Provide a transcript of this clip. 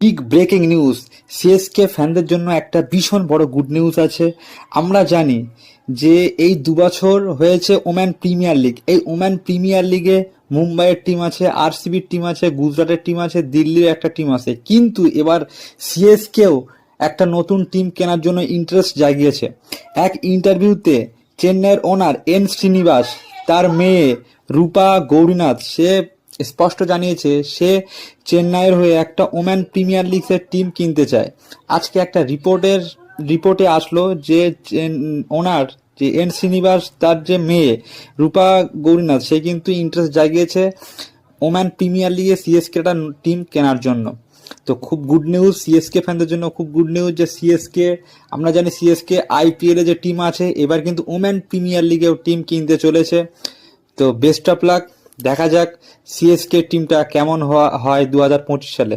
Big breaking news CSK ফ্যানদের জন্য একটা ভীষণ বড় গুড নিউজ আছে। আমরা জানি যে এই দুবছর হয়েছে ওম্যান প্রিমিয়ার লিগ। এই ওম্যান প্রিমিয়ার লিগে মুম্বাইয়ের টিম আছে, আরসিবির টিম আছে, গুজরাটের টিম আছে, দিল্লির একটা টিম আছে। কিন্তু এবার সিএসকেও একটা নতুন টিম কেনার জন্য ইন্টারেস্ট জাগিয়েছে। এক ইন্টারভিউতে চেন্নাইয়ের ওনার এন শ্রীনিবাস, তার মেয়ে রূপা গৌরীনাথ, সে স্পষ্ট জানিয়েছে, সে চেন্নাইয়ের হয়ে একটা ওম্যান প্রিমিয়ার লিগসের টিম কিনতে চায়। আজকে একটা রিপোর্টের, রিপোর্টে আসলো যে ওনার, যে এন শ্রীনিবাস, তার যে মেয়ে, রূপা গৌরীনাথ, সে কিন্তু ইন্টারেস্ট জাগিয়েছে ওম্যান প্রিমিয়ার লিগে সিএসকে একটা টিম কেনার জন্য। তো খুব গুড নিউজ সিএসকে ফ্যানদের জন্য খুব গুড নিউজ যে সিএসকে আমরা জানি সিএসকে আইপিএল যে টিম আছে, এবার কিন্তু ওম্যান প্রিমিয়ার লিগেও টিম কিনতে চলেছে। তো বেস্ট অফ লাক দেখা যাক সিএসকে টিমটা কেমন হয় দু হাজার পঁচিশ সালে।